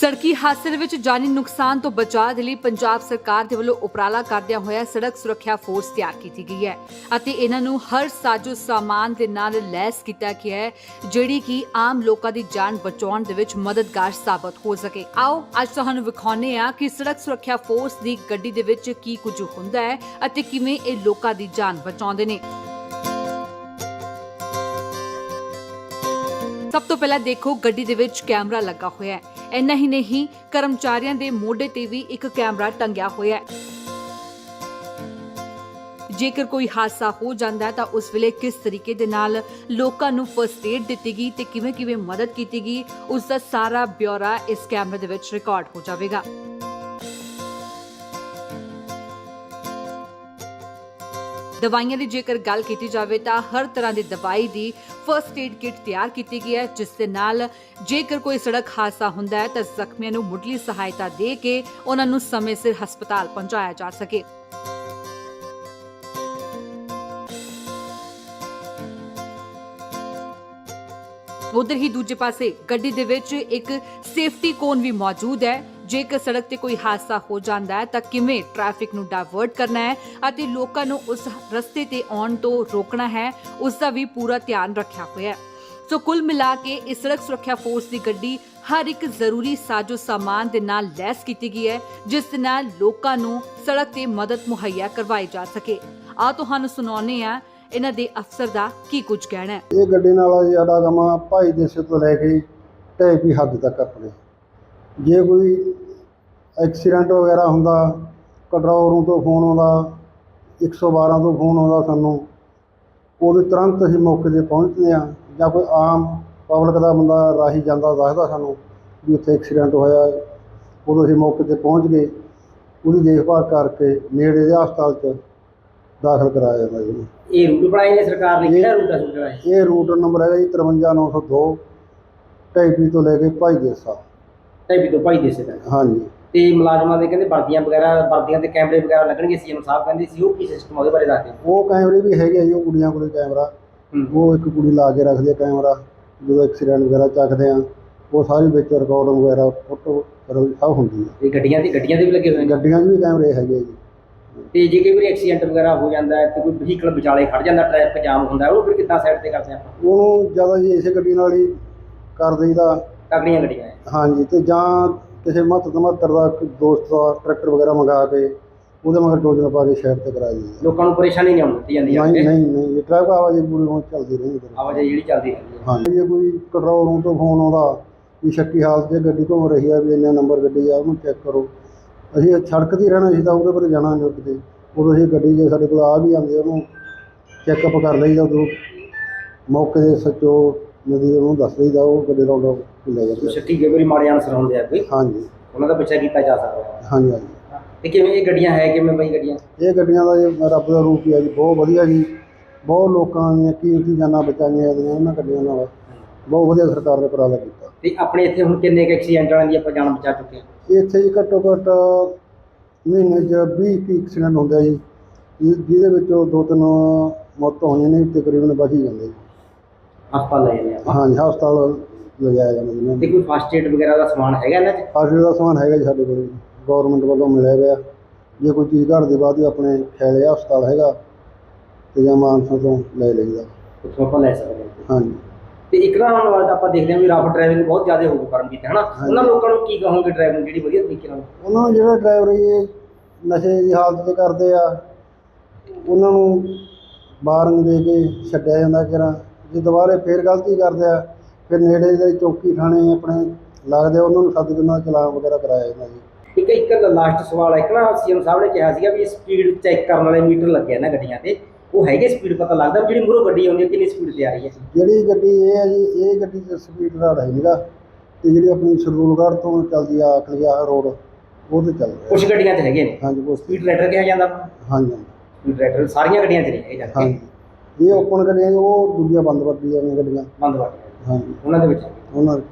ਸੜਕੀ ਹਾਦਸੇ ਦੇ ਵਿੱਚ ਜਾਨੀ ਨੁਕਸਾਨ ਤੋਂ ਬਚਾਅ ਦੇ ਲਈ ਪੰਜਾਬ ਸਰਕਾਰ ਦੇ ਵੱਲੋਂ ਉਪਰਾਲਾ ਕਰਦਿਆਂ ਹੋਇਆ ਸੜਕ ਸੁਰੱਖਿਆ ਫੋਰਸ ਤਿਆਰ ਕੀਤੀ ਗਈ ਹੈ ਅਤੇ ਇਹਨਾਂ ਨੂੰ ਹਰ ਸਾਜੋ ਸਾਮਾਨ ਦੇ ਨਾਲ ਲੈਸ ਕੀਤਾ ਗਿਆ ਹੈ, ਜਿਹੜੀ ਕਿ ਆਮ ਲੋਕਾਂ ਦੀ ਜਾਨ ਬਚਾਉਣ ਦੇ ਵਿੱਚ ਮਦਦਗਾਰ ਸਾਬਤ ਹੋ ਸਕੇ। ਆਓ, ਅੱਜ ਤੁਹਾਨੂੰ ਵਿਖਾਉਂਦੇ ਹਾਂ ਕਿ ਸੜਕ ਸੁਰੱਖਿਆ ਫੋਰਸ ਦੀ ਗੱਡੀ ਦੇ ਵਿੱਚ ਕੀ ਕੁਝ ਹੁੰਦਾ ਹੈ ਅਤੇ ਕਿਵੇਂ ਇਹ ਲੋਕਾਂ ਦੀ ਜਾਨ ਬਚਾਉਂਦੇ ਨੇ। ਸਭ ਤੋਂ ਪਹਿਲਾਂ ਦੇਖੋ ਗੱਡੀ ਦੇ ਵਿੱਚ ਕੈਮਰਾ ਲੱਗਾ ਹੋਇਆ ਹੈ। ਇੰਨਾ ਹੀ ਨਹੀਂ, ਕਰਮਚਾਰੀਆਂ ਦੇ ਮੋਢੇ ਤੇ ਵੀ ਇੱਕ ਕੈਮਰਾ ਟੰਗਿਆ ਹੋਇਆ ਹੈ। ਜੇਕਰ ਕੋਈ ਹਾਦਸਾ ਹੋ ਜਾਂਦਾ ਹੈ ਤਾਂ ਉਸ ਵੇਲੇ ਕਿਸ ਤਰੀਕੇ ਦੇ ਨਾਲ ਲੋਕਾਂ ਨੂੰ ਫਸਟ ਏਡ ਦਿੱਤੀ ਗਈ ਤੇ ਕਿਵੇਂ ਕਿਵੇਂ ਮਦਦ ਕੀਤੀ ਗਈ ਉਸ ਦਾ ਸਾਰਾ ਬਿਊਰਾ ਇਸ ਕੈਮਰੇ ਦੇ ਵਿੱਚ ਰਿਕਾਰਡ ਹੋ ਜਾਵੇਗਾ। ਦਵਾਈਆਂ ਦੀ ਜੇਕਰ ਗੱਲ ਕੀਤੀ ਜਾਵੇ ਤਾਂ ਹਰ ਤਰ੍ਹਾਂ ਦੀ ਦਵਾਈ ਦੀ ਫਰਸਟ ਏਡ ਕਿਟ ਤਿਆਰ ਕੀਤੀ ਗਈ ਹੈ, ਜਿਸ ਦੇ ਨਾਲ ਜੇਕਰ ਕੋਈ ਸੜਕ ਹਾਦਸਾ ਹੁੰਦਾ ਹੈ ਤਾਂ ਜ਼ਖਮੀਆਂ ਨੂੰ ਮੁੱਢਲੀ ਸਹਾਇਤਾ ਦੇ ਕੇ ਉਹਨਾਂ ਨੂੰ ਸਮੇਂ ਸਿਰ ਹਸਪਤਾਲ ਪਹੁੰਚਾਇਆ ਜਾ ਸਕੇ। ਉਧਰ ਹੀ ਦੂਜੇ ਪਾਸੇ ਗੱਡੀ ਦੇ ਵਿੱਚ ਇੱਕ ਸੇਫਟੀ ਕੋਨ ਵੀ ਮੌਜੂਦ ਹੈ। ਜੇਕਰ ਸੜਕ ਤੇ ਕੋਈ ਹਾਦਸਾ ਹੋ ਜਾਂਦਾ ਹੈ, ਤਾਂ ਕਿਵੇਂ ਟ੍ਰੈਫਿਕ ਨੂੰ ਡਾਇਵਰਟ ਕਰਨਾ ਹੈ ਅਤੇ ਲੋਕਾਂ ਨੂੰ ਉਸ ਰਸਤੇ ਤੇ ਆਉਣ ਤੋਂ ਰੋਕਣਾ ਹੈ, ਉਸ ਦਾ ਵੀ ਪੂਰਾ ਧਿਆਨ ਰੱਖਿਆ ਹੋਇਆ ਹੈ। ਸੋ ਕੁੱਲ ਮਿਲਾ ਕੇ ਇਸ ਸੜਕ ਸੁਰੱਖਿਆ ਫੋਰਸ ਦੀ ਗੱਡੀ ਹਰ ਇੱਕ ਜ਼ਰੂਰੀ ਸਾਜੋ ਸਾਮਾਨ ਦੇ ਨਾਲ ਲੈਸ ਕੀਤੀ ਗਈ ਹੈ, ਜਿਸ ਦੇ ਨਾਲ ਲੋਕਾਂ ਨੂੰ ਸੜਕ ਤੇ ਮਦਦ ਮੁਹੱਈਆ ਕਰਵਾਈ ਜਾ ਸਕੇ। ਆ ਤੁਹਾਨੂੰ ਸੁਣਾਉਂਦੇ ਆ ਇਹਨਾਂ ਦੇ ਅਫਸਰ ਦਾ ਕੀ ਕੁਝ ਕਹਿਣਾ ਹੈ। ਇਹ ਗੱਡੀ ਨਾਲ ਸਾਡਾ ਕੰਮ ਭਾਈ ਦੇਸੇ ਤੋਂ ਲੈ ਕੇ ਢੇਪੀ ਹੱਦ ਤੱਕ ਆਪਣੇ। ਜੇ ਕੋਈ ਐਕਸੀਡੈਂਟ ਵਗੈਰਾ ਹੁੰਦਾ ਕੰਟਰੋਲ ਰੂਮ ਤੋਂ ਫੋਨ ਆਉਂਦਾ 112 ਤੋਂ ਫੋਨ ਆਉਂਦਾ ਸਾਨੂੰ ਉਹਦੇ ਤੁਰੰਤ ਅਸੀਂ ਮੌਕੇ ਤੇ ਪਹੁੰਚਦੇ ਆ ਜਾਂ ਕੋਈ ਆਮ ਪਬਲਿਕ ਦਾ ਬੰਦਾ ਰਾਹੀ ਜਾਂਦਾ ਦੱਸਦਾ ਸਾਨੂੰ ਵੀ ਉੱਥੇ ਐਕਸੀਡੈਂਟ ਹੋਇਆ ਹੈ। ਉਦੋਂ ਅਸੀਂ ਮੌਕੇ ਤੇ ਪਹੁੰਚ ਗਏ ਉਹਦੀ ਦੇਖਭਾਲ ਕਰਕੇ ਨੇੜੇ ਦੇ ਹਸਪਤਾਲ 'ਚ ਦਾਖਲ ਕਰਾਇਆ ਜਾਂਦਾ ਜੀ। ਇਹ ਰੂਟ ਬਣਾਏ ਨੇ ਸਰਕਾਰ ਨੇ ਕਿਹੜਾ ਰੂਟ ਹੈ ਇਹ? ਰੂਟ ਨੰਬਰ ਹੈਗਾ ਜੀ 53902 ਢਾਈਪੀ ਤੋਂ ਲੈ ਕੇ ਭਾਈ ਦੇਸਾ। ਤੋਂ ਭਾਈ ਦੇਸੇ ਤੱਕ। ਹਾਂਜੀ। ਤੇ ਮੁਲਾਜ਼ਮਾਂ ਦੇ ਕਹਿੰਦੇ ਵਰਦੀਆਂ ਵਗੈਰਾ ਵਰਦੀਆਂ ਤੇ ਕੈਮਰੇ ਵਗੈਰਾ ਲੱਗਣਗੇ ਸੀਐਮ ਸਾਹਿਬ ਕਹਿੰਦੇ ਸੀ ਉਹ ਕੀ ਸਿਸਟਮ ਉਹਦੇ ਬਾਰੇ ਦੱਸ ਦਿਓ। ਉਹ ਕੈਮਰੇ ਵੀ ਹੈਗੇ ਆ ਜੀ ਉਹ ਕੁੜੀਆਂ ਕੋਲੇ ਕੈਮਰਾ। ਉਹ ਇੱਕ ਕੁੜੀ ਲਾ ਕੇ ਰੱਖਦੀ ਆ ਕੈਮਰਾ ਜਦੋਂ ਐਕਸੀਡੈਂਟ ਵਗੈਰਾ ਚੱਕਦੇ ਆ ਉਹ ਸਾਰੀ ਵਿੱਚ ਰਿਕਾਰਡਿੰਗ ਵਗੈਰਾ ਫੋਟੋ ਸਭ ਹੁੰਦੀ ਹੈ ਇਹ ਗੱਡੀਆਂ ਦੀ ਗੱਡੀਆਂ ਦੇ ਵੀ ਲੱਗੇ ਹੋਏ ਨੇ? ਗੱਡੀਆਂ 'ਚ ਵੀ ਕੈਮਰੇ ਹੈਗੇ ਜੀ। ਤੇ ਜੇ ਕਈ ਵਾਰੀ ਐਕਸੀਡੈਂਟ ਵਗੈਰਾ ਹੋ ਜਾਂਦਾ ਹੈ ਤੇ ਕੋਈ ਵਹੀਕਲ ਵਿਚਾਲੇ ਖੜ ਜਾਂਦਾ ਟ੍ਰੈਫਿਕ ਜਾਮ ਹੁੰਦਾ ਹੈ, ਉਹਨੂੰ ਫਿਰ ਕਿੱਦਾਂ ਸਾਈਡ ਤੇ ਕਰਦੇ ਆਪਾਂ? ਉਹਨੂੰ ਜ਼ਿਆਦਾ ਜੀ ਇਸੇ ਗੱਡੀ ਨਾਲ ਹੀ ਕਰ ਦਈਦਾ। ਤਗੜੀਆਂ ਗੱਡੀਆਂ ਹਾਂਜੀ ਤੇ ਜਾਂ ਕਿਸੇ ਮਹੱਤਵ ਮਹੱਤਰ ਦਾ ਕੋਈ ਦੋਸਤ ਦਾ ਟਰੈਕਟਰ ਵਗੈਰਾ ਮੰਗਾ ਕੇ ਉਹਦੇ ਮਗਰ ਟੋਜਨ ਪਾ ਕੇ ਸਾਈਡ ਤੇ ਕਰਾ ਦਈਦਾ ਲੋਕਾਂ ਨੂੰ ਪਰੇਸ਼ਾਨੀ ਨਹੀਂ ਆਉਣ ਦਿੱਤੀ ਜਾਂਦੀ ਨਹੀਂ ਨਹੀਂ ਨਹੀਂ ਇਹ ਟ੍ਰੈਫਿਕ ਆਵਾਜਾਈ ਪੂਰੀ ਹੁਣ ਚੱਲਦੀ ਰਹਿੰਦੀ ਹੈ ਆਵਾਜਾਈ ਜਿਹੜੀ ਚੱਲਦੀ ਹੈ ਹਾਂਜੀ ਜੇ ਕੋਈ ਕੰਟਰੋਲ ਰੂਮ ਤੋਂ ਫੋਨ ਆਉਂਦਾ ਵੀ ਸ਼ੱਕੀ ਹਾਲਤ 'ਚ ਗੱਡੀ ਘੁੰਮ ਰਹੀ ਆ ਵੀ ਇੰਨਾ ਨੰਬਰ ਗੱਡੀ ਆ ਉਹਨੂੰ ਚੈੱਕ ਕਰੋ। ਅਸੀਂ ਸੜਕ ਤੇ ਹੀ ਰਹਿਣਾ ਸੀ ਤਾਂ ਉਹਦੇ ਪਰ ਜਾਣਾ ਨਹੀਂ ਕਿਤੇ ਉਦੋਂ ਅਸੀਂ ਗੱਡੀ ਜੇ ਸਾਡੇ ਕੋਲ ਆ ਵੀ ਜਾਂਦੀ ਉਹਨੂੰ ਚੈੱਕਅਪ ਕਰ ਲਈਦਾ ਉਦੋਂ। ਮੌਕੇ ਦੇ ਸੱਚੋ ਨਦੀ ਉਹਨੂੰ ਦੱਸ ਦਈਦਾ ਉਹ ਗੱਡੀ ਰੌਂਡ ਲੈ ਜਾਂਦੇ ਵਾਰੀ ਮਾੜੇ ਆਨਸਰ ਹੁੰਦੇ ਆ ਕੋਈ? ਹਾਂਜੀ। ਉਹਨਾਂ ਦਾ ਪਿੱਛਾ ਕੀਤਾ ਜਾ ਸਕਦਾ। ਹੈ ਹਾਂਜੀ ਹਾਂਜੀ। ਤੇ ਕਿਵੇਂ ਇਹ ਗੱਡੀਆਂ ਹੈ ਕਿਵੇਂ ਬਈ ਗੱਡੀਆਂ? ਇਹ ਗੱਡੀਆਂ ਦਾ ਜੀ ਰੱਬ ਦਾ ਰੂਪ ਹੀ ਆ ਜੀ ਬਹੁਤ ਵਧੀਆ ਜੀ। ਬਹੁਤ ਲੋਕਾਂ ਦੀਆਂ ਕੀਮਤੀ ਜਾਨਾਂ ਬਚਾਈਆਂ ਜਾਂਦੀਆਂ ਇਹਨਾਂ ਗੱਡੀਆਂ ਨਾਲ। ਬਹੁਤ ਵਧੀਆ ਸਰਕਾਰ ਨੇ ਉਪਰਾਲਾ ਕੀਤਾ। ਤੇ ਆਪਣੇ ਇੱਥੇ ਹੁਣ ਕਿੰਨੇ ਕੁ ਐਕਸੀਡੈਂਟ ਵਾਲਿਆਂ ਦੀ ਆਪਾਂ ਜਾਨ ਬਚਾ ਚੁੱਕੇ ਹਾਂ? ਇੱਥੇ ਜੀ ਘੱਟੋ ਘੱਟ ਮਹੀਨੇ 'ਚ 20 ਕੀ ਐਕਸੀਡੈਂਟ ਹੁੰਦੇ ਆ ਜੀ। ਜਿ- ਜਿਹਦੇ ਵਿੱਚੋਂ ਦੋ ਤਿੰਨ ਮੌਤਾਂ ਹੋਈਆਂ ਨੇ ਤਕਰੀਬਨ ਬਚ ਹੀ ਜਾਂਦੇ ਜੀ ਹਸਪਤਾਲ ਲੈ ਜਾਂਦੇ ਆਪਾਂ। ਹਾਂਜੀ ਹਸਪਤਾਲ ਲਿਜਾਇਆ ਜਾਂਦਾ ਜੀ ਤੇ ਕੋਈ ਫਸਟ ਏਡ ਵਗੈਰਾ ਦਾ ਸਮਾਨ ਹੈਗਾ ਇਹਨਾਂ 'ਚ? ਹਾਜ਼ਰ ਦਾ ਸਮਾਨ ਹੈਗਾ ਜੀ ਸਾਡੇ ਕੋਲ। ਗਵਰਨਮੈਂਟ ਵੱਲੋਂ ਮਿਲਿਆ ਹੋਇਆ ਜੇ ਕੋਈ ਚੀਜ਼ ਘਰ ਦੀ ਬਾਅਦ ਹੀ ਆਪਣੇ ਖੈਲੇ ਹਸਪਤਾਲ ਹੈਗਾ ਤੇ ਜਾਂ ਮਾਨਸਾ ਤੋਂ ਲੈ ਲਈਦਾ। ਉੱਥੋਂ ਆਪਾਂ ਲੈ ਸਕਦੇ ਹਾਂ। ਹਾਂਜੀ। ਤੇ ਇੱਕ ਨਾ ਹੁਣ ਆਪਾਂ ਦੇਖਦੇ ਹਾਂ ਵੀ ਰਫ ਡਰਾਈਵਿੰਗ ਬਹੁਤ ਜ਼ਿਆਦਾ ਹੋ ਗਈ ਫਰਮ ਕੀਤੇ ਹਨਾ? ਉਹਨਾਂ ਲੋਕਾਂ ਨੂੰ ਕੀ ਕਹੋਗੇ ਡਰਾਈਵਿੰਗ ਜਿਹੜੀ ਵਧੀਆ ਤਰੀਕੇ ਨਾਲ? ਉਹਨਾਂ ਨੂੰ ਜਿਹੜਾ ਡਰਾਈਵਰ ਇਹ ਨਸ਼ੇ ਦੀ ਹਾਲਤ 'ਚ ਕਰਦੇ ਆ ਉਹਨਾਂ ਨੂੰ ਵਾਰਨਿੰਗ ਦੇ ਕੇ ਛੱਡਿਆ ਜਾਂਦਾ ਕਿਰਾ ਜੇ ਦੁਬਾਰੇ ਫੇਰ ਗਲਤੀ ਕਰਦੇ ਆ ਫਿਰ ਨੇੜੇ ਦੇ ਚੌਕੀ ਥਾਣੇ ਆਪਣੇ ਲੱਗਦੇ ਉਹਨਾਂ ਨੂੰ ਸੱਦ ਕੇ ਉਹਨਾਂ ਦਾ ਚਲਾਨ ਵਗੈਰਾ ਕਰਾਇਆ ਜਾਂਦਾ ਜੀ। ਇੱਕ ਇੱਕ ਲਾਸਟ ਸਵਾਲ ਹੈ ਇੱਕ ਨਾ ਸੀਐਮ ਸਾਹਿਬ ਨੇ ਕਿਹਾ ਸੀਗਾ ਵੀ ਸਪੀਡ ਚੈੱਕ ਕਰਨ ਵਾਲੇ ਮੀਟਰ ਲੱਗੇ ਨਾ ਗੱਡੀਆਂ ਤੇ। ਉਹ ਹੈਗੇ ਸਪੀਡ ਪਤਾ ਲੱਗਦਾ ਜਿਹੜੀ ਮੂਹਰੋਂ ਗੱਡੀ ਆਉਂਦੀ ਹੈ ਕਿੰਨੀ ਸਪੀਡ ਤੇ ਆ ਰਹੀ ਹੈ? ਜਿਹੜੀ ਗੱਡੀ ਇਹ ਹੈ ਜੀ ਇਹ ਗੱਡੀ ਦਾ ਸਪੀਡ ਦਾ ਹੈ ਨਹੀਂਗਾ ਤੇ ਜਿਹੜੀ ਆਪਣੀ ਸਰਦੂਲਗੜ੍ਹ ਤੋਂ ਚੱਲਦੀ ਆ ਕਲਿਆ ਰੋਡ ਉਹ ਤੇ ਚੱਲ ਰਿਹਾ। ਕੁਝ ਗੱਡੀਆਂ 'ਚ ਹੈਗੇ ਨੇ? ਹਾਂਜੀ ਉਹ ਸਪੀਡ ਲੈਟਰ ਕਿਹਾ ਜਾਂਦਾ? ਹਾਂਜੀ ਸਪੀਡ ਲੈਟਰ ਸਾਰੀਆਂ ਗੱਡੀਆਂ 'ਚ ਨਹੀਂ ਹੈਗੇ ਜਾਂਦੇ ਹਾਂਜੀ। ਇਹ ਓਪਨ ਗੱਡੀਆਂ ਉਹ ਦੂਜੀਆਂ ਬੰਦ ਵਰਦੀਆਂ ਨੇ ਗੱਡੀਆਂ। ਬੰਦ ਵਾਲੀਆਂ ਹਾਂਜੀ। ਉਹਨਾਂ ਦੇ ਵਿੱਚ। ਉਹਨਾਂ